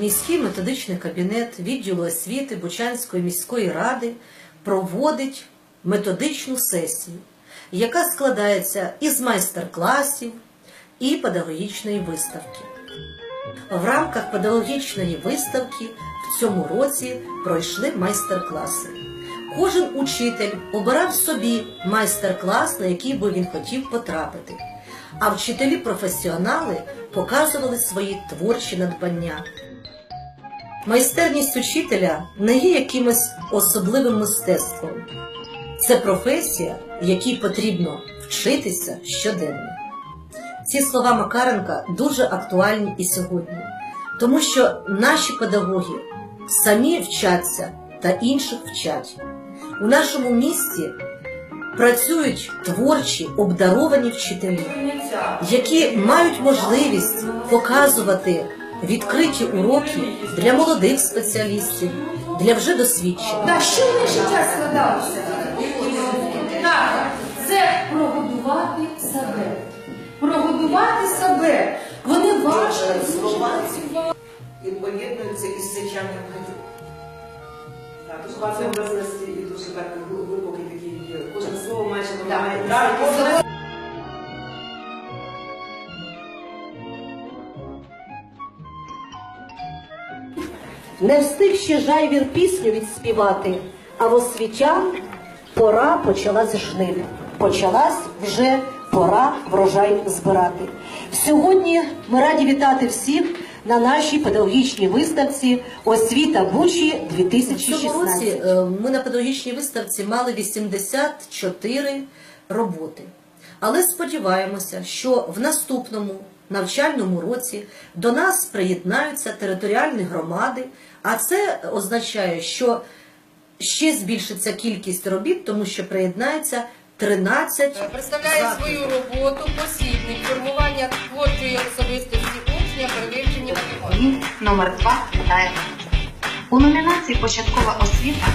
міський методичний кабінет відділу освіти Бучанської міської ради проводить методичну сесію, яка складається із майстер-класів і педагогічної виставки. В рамках педагогічної виставки в цьому році пройшли майстер-класи. Кожен учитель обирав собі майстер-клас, на який би він хотів потрапити. А вчителі-професіонали показували свої творчі надбання. Майстерність учителя не є якимось особливим мистецтвом. Це професія, в якій потрібно вчитися щоденно. Ці слова Макаренка дуже актуальні і сьогодні, тому що наші педагоги самі вчаться та інших вчать. У нашому місті працюють творчі обдаровані вчителі, які мають можливість показувати відкриті уроки для молодих спеціалістів, для вже досвідчених. Так, що в життя складалося? Так, це прогодувати себе. Прогодувати себе. Вони важко працювали. і поєднуються із сечанням ходів. Так, багато образності і дуже так глибокий слово майже Так, має. Не встиг ще жайвір пісню відспівати, а в освітян пора почалась жнив. Почалась вже пора врожай збирати. Сьогодні ми раді вітати всіх на нашій педагогічній виставці Освіта Бучі 2016. цьому році е, ми на педагогічній виставці мали 84 роботи. Але сподіваємося, що в наступному навчальному році до нас приєднаються територіальні громади, а це означає, що ще збільшиться кількість робіт, тому що приєднається 13 представляє свою роботу посібник формування творчої особистості учня при номер 2 питає У номінації Початкова освіта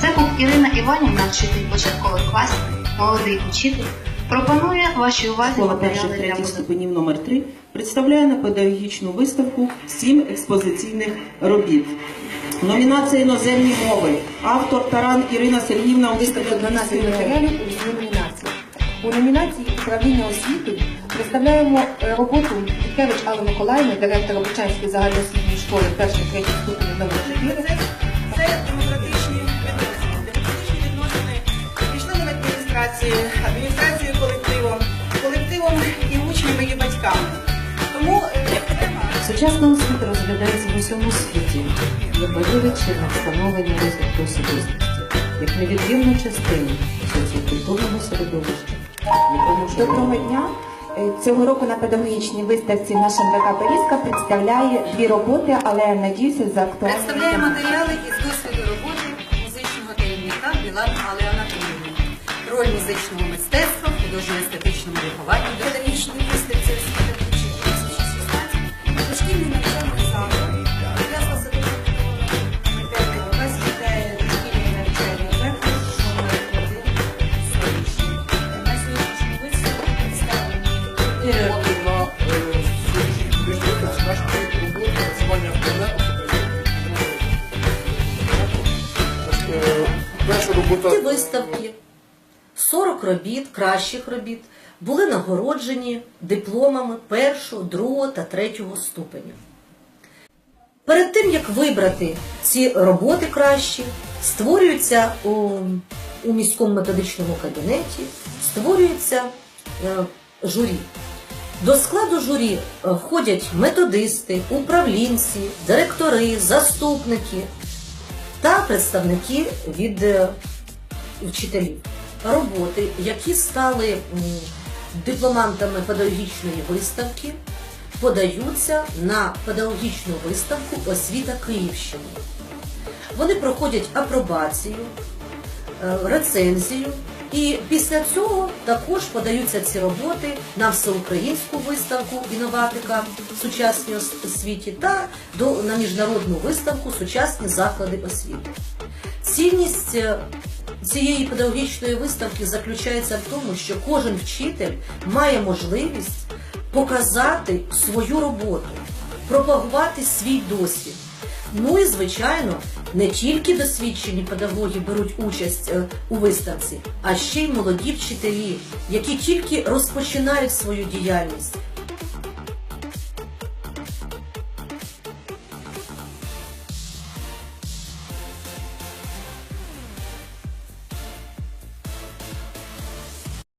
Цепук Ірина Іванівна, вчитель початкових класів, молодий учитель, пропонує вашій увазі перших третіх ступенів номер 3 представляє на педагогічну виставку сім експозиційних робіт. Номінація іноземні мови. Автор Таран Ірина Сергіївна виставку 12 матеріалів у номінації. У номінації управління освіти представляємо е, роботу Віткевич Алли Миколаївни, директора Бучанської загальноосвітньої школи перших третіх ступенів номер 4. Це демократичні відносини, демократичні відносини між членами адміністрації, адміністрацією колективом, колективом і учнями і батьками. Тому е, тема Сучасна освіта розглядається в усьому світі як чинник встановлення розвитку особистості, як невід'ємну частину соціокультурного середовища, Доброго дня! Е, Цього року на педагогічній виставці наша МВК Берізка представляє дві роботи, але надіюся за актуальною. Представляє матеріали із досвіду роботи музичного керівника Білан Али Анатоліївни. Роль музичного мистецтва в художньо-естетичному вихованні до педагогічної виставці освіти 2016 дошкільний навчальний заклад. Перша робота Ці виставки 40 робіт, кращих робіт, були нагороджені дипломами першого, другого та третього ступеня. Перед тим, як вибрати ці роботи кращі, створюється у, у міському методичному кабінеті, створюється е, журі. До складу журі е, входять методисти, управлінці, директори, заступники та представники від е, вчителів. Роботи, які стали дипломантами педагогічної виставки, подаються на педагогічну виставку Освіта Київщини. Вони проходять апробацію, е, рецензію, і після цього також подаються ці роботи на всеукраїнську виставку інноватика в сучасній освіті та на міжнародну виставку Сучасні заклади освіти. Цінність е, цієї педагогічної виставки заключається в тому, що кожен вчитель має можливість показати свою роботу, пропагувати свій досвід, Ну і звичайно, не тільки досвідчені педагоги беруть участь е, у виставці, а ще й молоді вчителі, які тільки розпочинають свою діяльність,